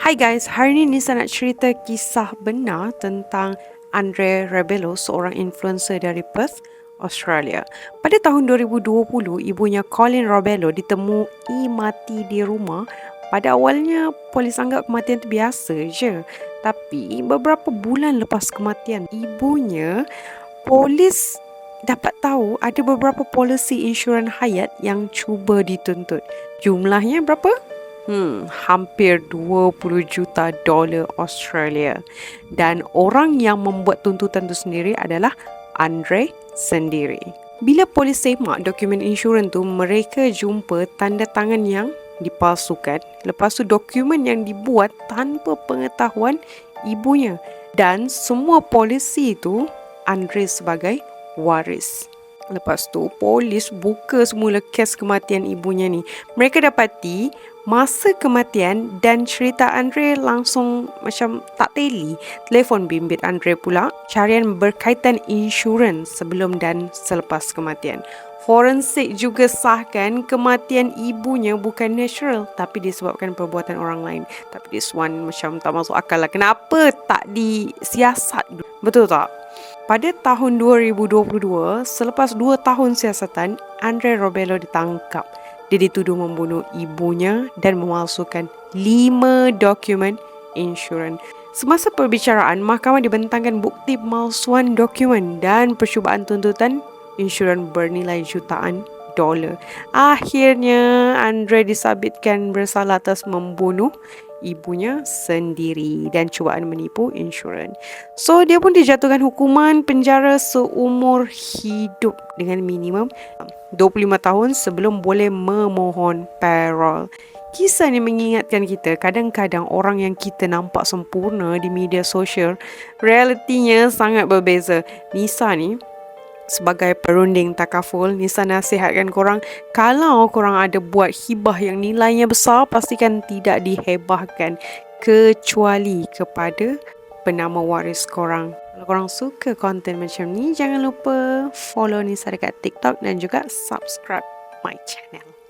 Hai guys, hari ini Nisa nak cerita kisah benar tentang Andre Rebelo, seorang influencer dari Perth, Australia. Pada tahun 2020, ibunya Colin Rebelo ditemui mati di rumah. Pada awalnya, polis anggap kematian itu biasa je. Tapi beberapa bulan lepas kematian ibunya, polis dapat tahu ada beberapa polisi insurans hayat yang cuba dituntut. Jumlahnya berapa? Hmm, hampir 20 juta dolar Australia. Dan orang yang membuat tuntutan itu sendiri adalah Andre sendiri. Bila polis semak dokumen insurans tu, mereka jumpa tanda tangan yang dipalsukan. Lepas tu dokumen yang dibuat tanpa pengetahuan ibunya. Dan semua polisi itu Andre sebagai waris. Lepas tu, polis buka semula kes kematian ibunya ni. Mereka dapati masa kematian dan cerita Andre langsung macam tak teli. Telefon bimbit Andre pula. Carian berkaitan insurans sebelum dan selepas kematian. Forensik juga sahkan kematian ibunya bukan natural tapi disebabkan perbuatan orang lain. Tapi this one macam tak masuk akal lah. Kenapa tak disiasat? Betul tak? Pada tahun 2022, selepas dua tahun siasatan, Andre Robelo ditangkap. Dia dituduh membunuh ibunya dan memalsukan lima dokumen insurans. Semasa perbicaraan, mahkamah dibentangkan bukti pemalsuan dokumen dan percubaan tuntutan insurans bernilai jutaan dolar. Akhirnya, Andre disabitkan bersalah atas membunuh ibunya sendiri dan cubaan menipu insurans. So, dia pun dijatuhkan hukuman penjara seumur hidup dengan minimum 25 tahun sebelum boleh memohon parole. Kisah ni mengingatkan kita kadang-kadang orang yang kita nampak sempurna di media sosial realitinya sangat berbeza. Nisa ni sebagai perunding takaful Nisa nasihatkan korang kalau korang ada buat hibah yang nilainya besar pastikan tidak dihebahkan kecuali kepada penama waris korang. Kalau korang suka konten macam ni jangan lupa follow Nisa dekat TikTok dan juga subscribe my channel